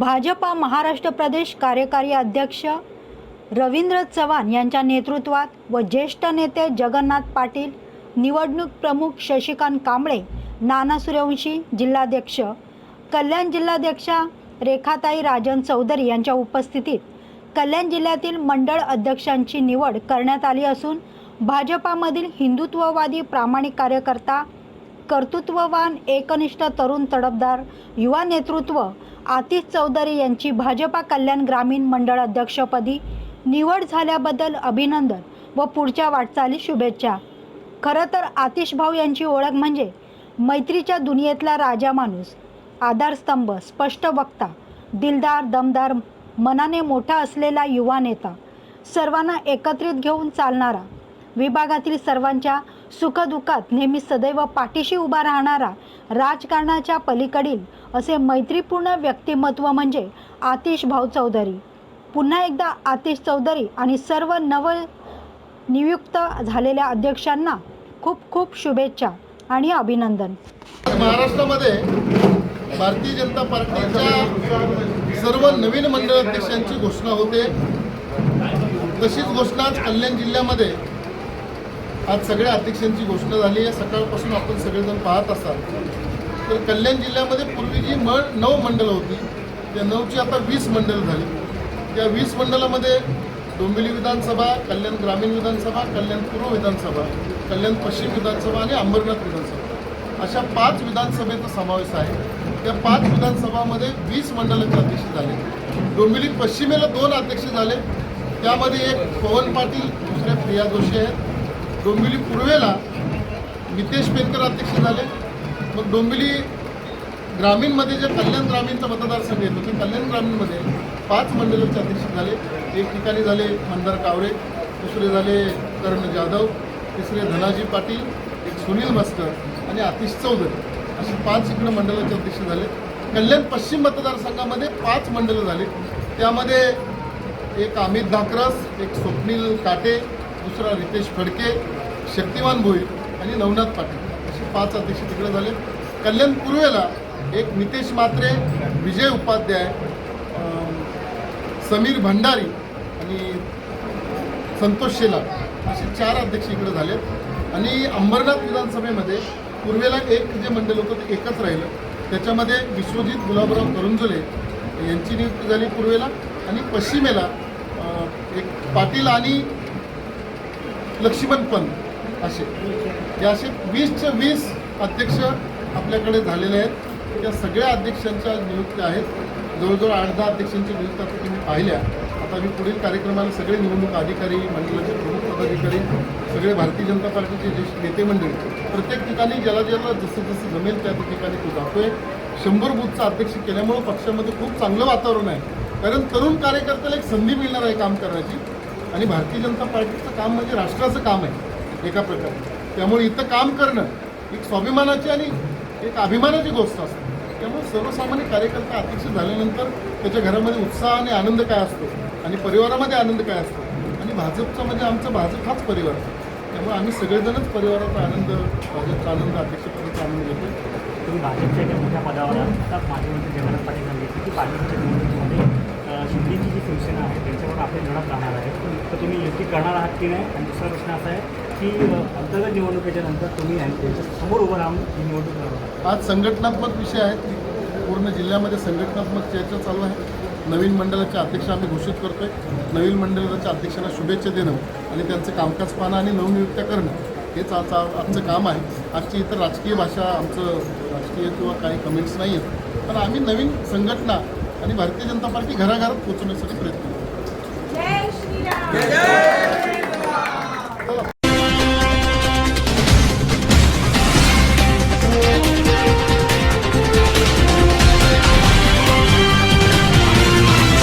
भाजपा महाराष्ट्र प्रदेश कार्यकारी अध्यक्ष रवींद्र चव्हाण यांच्या नेतृत्वात व ज्येष्ठ नेते जगन्नाथ पाटील निवडणूक प्रमुख शशिकांत कांबळे नाना सूर्यवंशी जिल्हाध्यक्ष कल्याण जिल्हाध्यक्षा रेखाताई राजन चौधरी यांच्या उपस्थितीत कल्याण जिल्ह्यातील मंडळ अध्यक्षांची निवड करण्यात आली असून भाजपामधील हिंदुत्ववादी प्रामाणिक कार्यकर्ता कर्तृत्ववान एकनिष्ठ तरुण तडफदार युवा नेतृत्व आतिश चौधरी यांची भाजपा कल्याण ग्रामीण मंडळ अध्यक्षपदी निवड झाल्याबद्दल अभिनंदन व पुढच्या वाटचाली शुभेच्छा. खरं तर आतिश भाऊ यांची ओळख म्हणजे मैत्रीच्या दुनियेतला राजा माणूस. आधारस्तंभ स्पष्ट वक्ता दिलदार दमदार मनाने मोठा असलेला युवा नेता. सर्वांना एकत्रित घेऊन चालणारा. विभागातील सर्वांच्या सुखदुःखात नेहमी सदैव पाठीशी उभा राहणारा राजकारणाच्या पलीकडील असे मैत्रीपूर्ण व्यक्तिमत्व म्हणजे आतिश भाऊ चौधरी. पुन्हा एकदा आतिश चौधरी आणि सर्व नव नियुक्त झालेल्या अध्यक्षांना खूप खूप शुभेच्छा आणि अभिनंदन. महाराष्ट्रामध्ये भारतीय जनता पार्टीच्या सर्व नवीन मंडळ अध्यक्षांची घोषणा होते. तशीच घोषणा कल्याण जिल्ह्यामध्ये आज सगळ्या अध्यक्षांची घोषणा झाली आहे. सकाळपासून आपण सगळेजण पाहत असाल. तर कल्याण जिल्ह्यामध्ये पूर्वी जी म नऊ मंडळं होती त्या नऊची आता वीस मंडळं झाली. त्या वीस मंडळामध्ये डोंबिवली विधानसभा कल्याण ग्रामीण विधानसभा कल्याण पूर्व विधानसभा कल्याण पश्चिम विधानसभा आणि अंबरनाथ विधानसभा. अशा पाच विधानसभेचा समावेश आहे. त्या पाच विधानसभामध्ये वीस मंडळाचे अध्यक्ष झाले. डोंबिवली पश्चिमेला दोन अध्यक्ष झाले. त्यामध्ये एक पवन पाटील दुसरे प्रिया जोशी आहेत. डोंबिवली पूर्वेला नितेश पेनकर अध्यक्ष झाले. मग डोंबिवली ग्रामीणमध्ये जे कल्याण ग्रामीणचा मतदारसंघ येतो ते कल्याण ग्रामीणमध्ये पाच मंडळाचे अध्यक्ष झाले. एक ठिकाणी झाले मंदार कावरे दुसरे झाले कर्ण जाधव तिसरे धनाजी पाटील एक सुनील मस्कर आणि आतिश चौधरी. असे पाच इकडे मंडळाचे अध्यक्ष झाले. कल्याण पश्चिम मतदारसंघामध्ये पाच मंडळं झाली. त्यामध्ये एक अमित धाकरस एक स्वप्नील काटे दुसरा रितेश फडके शक्तिमान भोईर आणि नवनाथ पाटील. असे पाच अध्यक्ष तिकडे झाले. कल्याण पूर्वेला एक नितेश मात्रे विजय उपाध्याय समीर भंडारी आणि संतोष शेला असे चार अध्यक्ष इकडे झाले. आणि अंबरनाथ विधानसभेमध्ये पूर्वेला एक जे मंडळ होतं ते एकच राहिलं. त्याच्यामध्ये विश्वजित गुलाबराव करुंजुले यांची नियुक्ती झाली पूर्वेला. आणि पश्चिमेला एक पाटील आणि लक्ष्मण पंत असे. हे असे वीसच्या वीस अध्यक्ष आपल्याकडे झालेले आहेत. त्या सगळ्या अध्यक्षांच्या नियुक्त्या आहेत. जवळजवळ आठ दहा अध्यक्षांची नियुक्त्या तुम्ही पाहिल्या. आता मी पुढील कार्यक्रमाला सगळे निवडणूक अधिकारी मंडळाचे प्रमुख पदाधिकारी सगळे भारतीय जनता पार्टीचे ज्येष्ठ नेते मंडळी प्रत्येक ठिकाणी ज्याला ज्याला जसं जसं जमेल त्या त्या ठिकाणी तो जातोय. शंभर बूथचा अध्यक्ष केल्यामुळं पक्षामध्ये खूप चांगलं वातावरण आहे. कारण तरुण कार्यकर्त्याला एक संधी मिळणार आहे काम करण्याची. आणि भारतीय जनता पार्टीचं काम म्हणजे राष्ट्राचं काम आहे एका प्रकारे. त्यामुळे इथं काम करणं एक स्वाभिमानाची आणि एक अभिमानाची गोष्ट असते. त्यामुळे सर्वसामान्य कार्यकर्ता अध्यक्ष झाल्यानंतर त्याच्या घरामध्ये उत्साह आणि आनंद काय असतो? आणि परिवारामध्ये आनंद काय असतो? आणि भाजपचा म्हणजे आमचा भाजप हाच परिवार आहे त्यामुळे आम्ही सगळेजणच परिवाराचा आनंद भाजपचा आनंद अध्यक्षपदाचा आनंद घेतो. तुम्ही भाजपच्या एका मोठ्या पदावर आता माजी मंत्री जगन्नाथ पाटील सांगितले की पालिकेच्या निवडणुकीमध्ये शिंदेची जी शिवसेना आहे आपल्या जीवनात राहणार आहे तर तुम्ही युती करणार आहात की नाही? आणि दुसरा प्रश्न असा आहे की अंतर्गत निवडणुकीच्या नंतर तुम्ही समोर उभं राहून ही निवडणूक लढवणार आज संघटनात्मक विषय आहेत पूर्ण जिल्ह्यामध्ये संघटनात्मक चर्चा चालू आहे. नवीन मंडळाचे अध्यक्ष आम्ही घोषित करतो आहे नवीन मंडळाच्या अध्यक्षांना शुभेच्छा देणं आणि त्यांचं कामकाज पाहणं आणि नवनियुक्त्या करणं हेच आज आमचं काम आहे. आजची इतर राजकीय भाषा आमचं राजकीय किंवा काही कमेंट्स नाही आहेत पण आम्ही नवीन संघटना आणि भारतीय जनता पार्टी घराघरात पोचवण्यासाठी प्रयत्न Dạ, dạ.